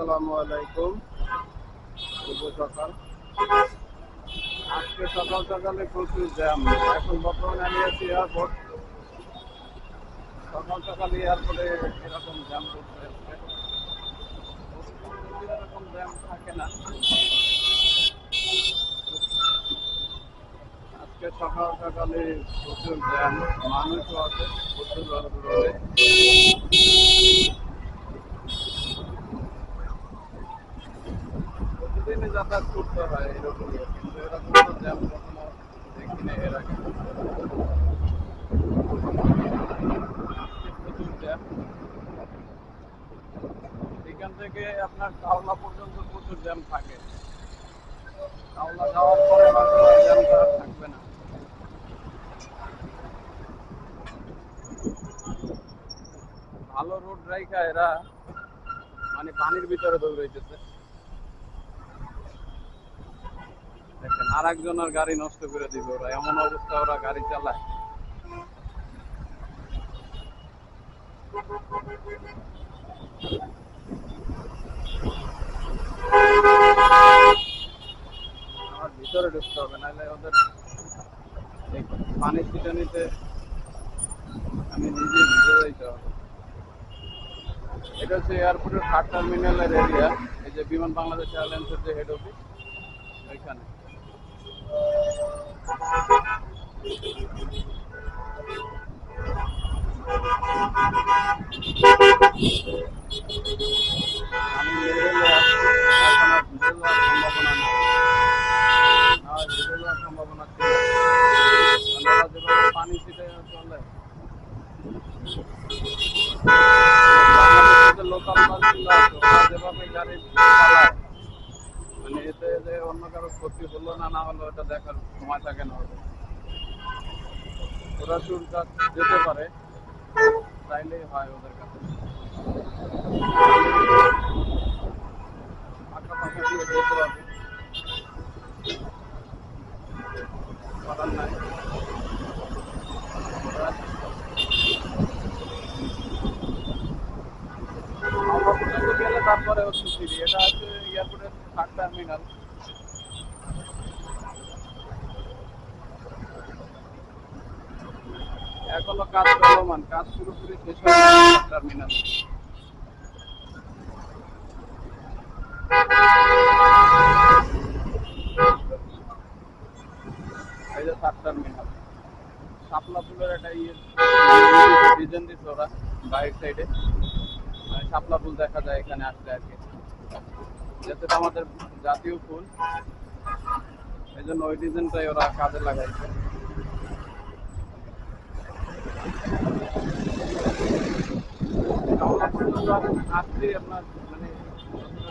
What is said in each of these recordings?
আসসালামু আলাইকুম। সকাল। আজকে সকাল সকালে প্রচুর জ্যাম। এখন বর্তমানে আমি আছি এয়ারপোর্ট। সকাল সকাল এয়ারপোর্টে এরকম জ্যাম করতে এরকম জ্যাম থাকে না। আজকে সকাল সকালে প্রচুর জ্যাম। মানুষও আছে, প্রচুর রোডে প্রতিদিনই এখান থেকে আপনার কাওলা পর্যন্ত প্রচুর জ্যাম থাকে। কাওলা যাওয়ার পরে জ্যামটা থাকবে না। ভালো রোড রাইখা এরা মানে পানির ভিতরে দৌড়াইতেছে। দেখেন আর গাড়ি নষ্ট করে দিবে ওরা। এমন অবস্থা ওরা গাড়ি চালায়। ভিতরে ঢুকতে হবে, নাহলে ওদের এই পানির ছিটানিতে আমি নিজে ভিজে যাইতে হবে। এটা হচ্ছে এয়ারপোর্টের থার্ড টার্মিনালের এরিয়া এই যে বিমান বাংলাদেশ এয়ারলাইন্সের যে হেড অফিস ওইখানে। সম্ভাবনা নেই আর ভিজে যাওয়ার সম্ভাবনা ছিল কারণ ওরা যেভাবে পানি ছিটে চলে বাংলাদেশের লোকাল বাসগুলো আছে ওরা যেভাবে গাড়ি চালায় মানে এতে যে অন্য কারও ক্ষতি হলো না না হলো এটা দেখার সময় থাকে না ওরা চুলটা যেতে পারে, চাইলেই হয় ওদের কাছে। তারপরে হচ্ছে এটা হচ্ছে এয়ারপোর্টের থার্ড টার্মিনাল। এখনও কাজ চলমান, কাজ পুরোপুরি শেষ হয়নি টার্মিনাল ফুলের একটা ইয়ে ডিজাইন দিচ্ছে ওরা বাইরের সাইডে শাপলা ফুল দেখা যায় এখানে আসলে আর কি। যেহেতু আমাদের জাতীয় ফুল এই জন্য ওই ডিজাইনটাই ওরা কাজে লাগাইছে।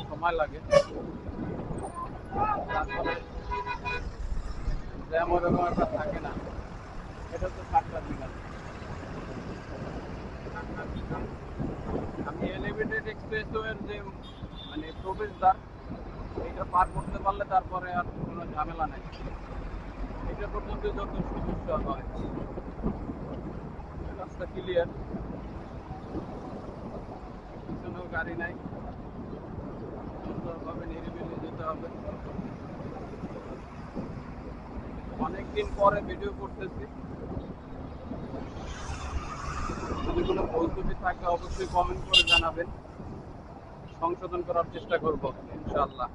সময় লাগে জ্যাম ওরকম একটা থাকে না এটা তো সাতটা দিন আছে আমি এলিভেটেড যে মানে প্রবেশদ্বার এটা পার করতে পারলে তারপরে আর কোনো ঝামেলা নেই। এটা পর্যন্ত যত সমস্যা হয় রাস্তা ক্লিয়ার পিছনেও গাড়ি নাই। সুন্দরভাবে নিরিবিলি যেতে হবে। অনেকদিন পরে ভিডিও করতেছি। যদি কোনো ত্রুটি থাকে অবশ্যই কমেন্ট করে জানাবেন। সংশোধন করার চেষ্টা করব ইনশাল্লাহ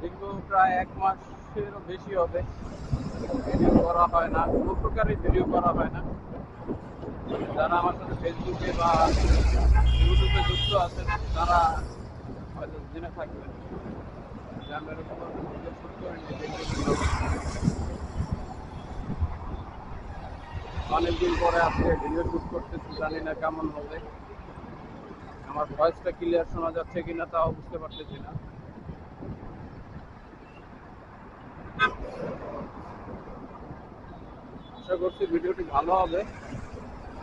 দীর্ঘ প্রায় এক মাসেরও বেশি হবে। ভিডিও করা হয় না কোনো প্রকারের ভিডিও করা হয় না। যারা আমার সাথে ফেসবুকে বা ইউটিউবে যুক্ত আছেন, তারা হয়তো জেনে থাকবেন যে আমি এরকম ভিডিও শুট করিনি অনেকদিন পরে আজকে ভিডিও শুট করতেছি, জানি না কেমন হবে। আমার ভয়েসটা ক্লিয়ার শোনা যাচ্ছে কিনা তাও বুঝতে পারতেছি না। আশা করছি ভিডিওটি ভালো হবে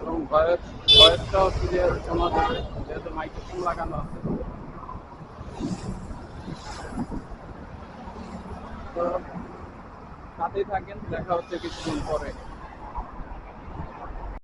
এবং ভয়েস ভয়েসটাও ক্লিয়ার শোনা যাবে, যেহেতু মাইক্রোফোন লাগানো আছে। তো থাকেন, দেখা হচ্ছে কিছুদিন পরে।